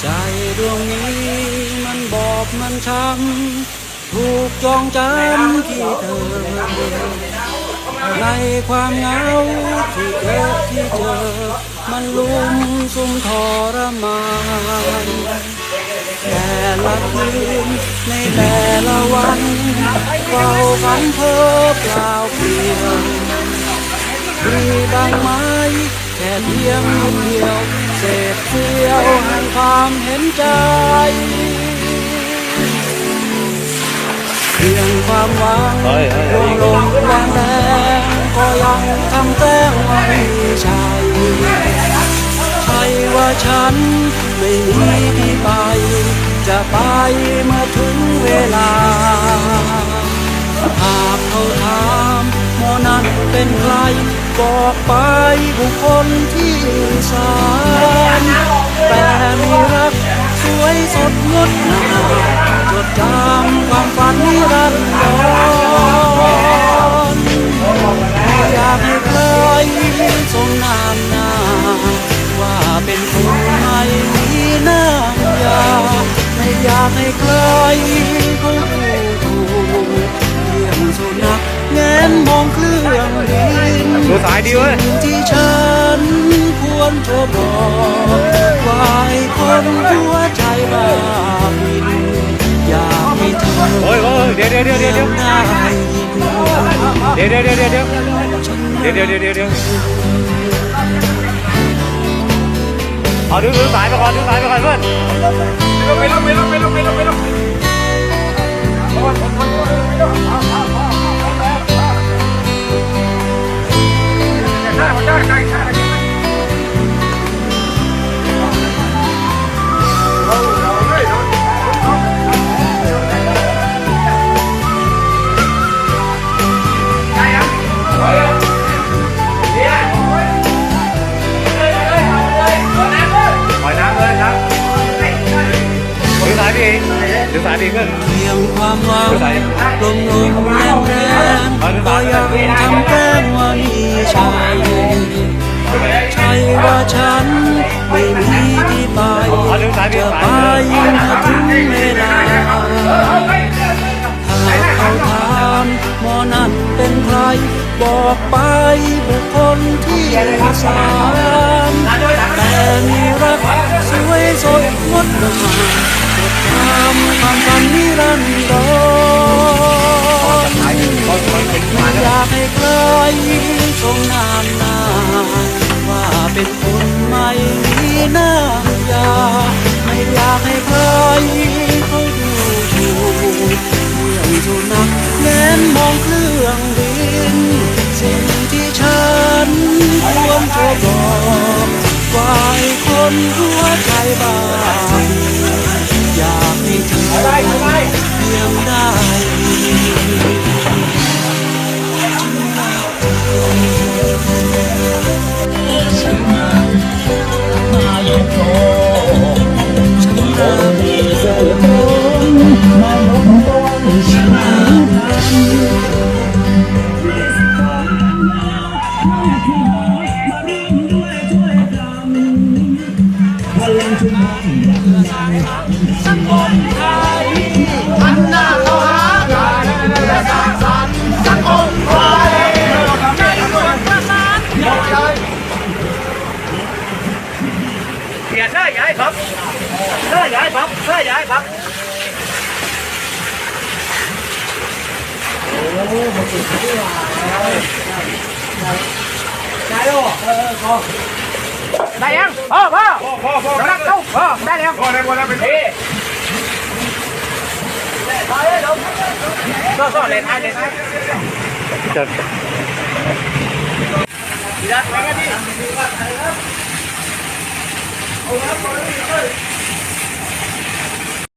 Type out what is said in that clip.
ใจดวงนี้มันบอกมันช้ำถูกจองจำที่เธอในความเหงาที่เจอที่เจอ มันลุ่มซุ่มทรมานแต่ละคืนในแต่ละวันเฝ้าฝันเพ้อเปล่าเพี้ยว มีบางไม้แค่เพียงนิดเดียว เศษเสี้ยวแห่งความเห็นใจเพียงความหวังลงลงแรงแรงก็ยังทำแต้งว่าไม่ใช่ใช่ว่าฉันไม่มีที่ไป จะไปเมื่อถึงเวลาหากเขาถามโมนั้นเป็นใคร บอกไปบุคคลที่สามแต่มีรักสวยสดงดงามจดจำความฝันนิรันดรอยากให้ใครทรงนามนาว่าเป็นคนไม่มีน้ำยาไม่อยากให้ใครเขาดูถูกเยี่ยงสุนัข นมองเครื่องบินดูสายดีเว้ยสิ่งที่ฉันควรจะบอกว่าให้คนหัวใจบ้าบินอยากให้เธอโอ้ยโอ้ยเดี๋ยวเดี๋ยวเดี๋ยวเดี๋ยวเดี๋ยวเดี๋ยวเดี๋ยวเดี๋ยวเดี๋ยวเดี๋ยวเดี๋ยวเดี๋ยวเดี๋ยวเดี๋ยวเอาดูดูสายไปก่อนดูสายไปก่อนเพื่อนไปลงไปลงไปลงไปลงไปลงได้ องดูสายพี่เพื่อนเพียงความหวังลมลมแรงแรงก็ยังทำแก้งว่านี่ใช่ใช่ว่าฉันไม่มีที่ไปจะไปเพื่อนเมื่อถึงเวลาหากเขาถามหมอนั่นเป็นใคร บอกไปบุคคลที่สามแต่มีรักสวยสด งดงามจดจำความฝันนิรันดรไม่อยากให้ใครทรงนามนาว่าเป็นคนไม่มีหน้ายาไม่อยากให้ใครเขาดูถูกเมื่องสุนัขแง้นมองเครื่องบินสิ่งที่ฉันควรจะบอก นหัวใจบ้าอยากให้เธอเพียงได้ เสียเสื้อย้ายพับเสื้อย้ายพับเสื้ย้ายพับได้ยังพ่อพ่อพ่อพ่อรักเขาพ่อได้แล้วพ่อได้หมดแล้วเป็นที่ ก็ก็เล่นไอ้เล่นไอ้จัดีแล้วไปกันดิ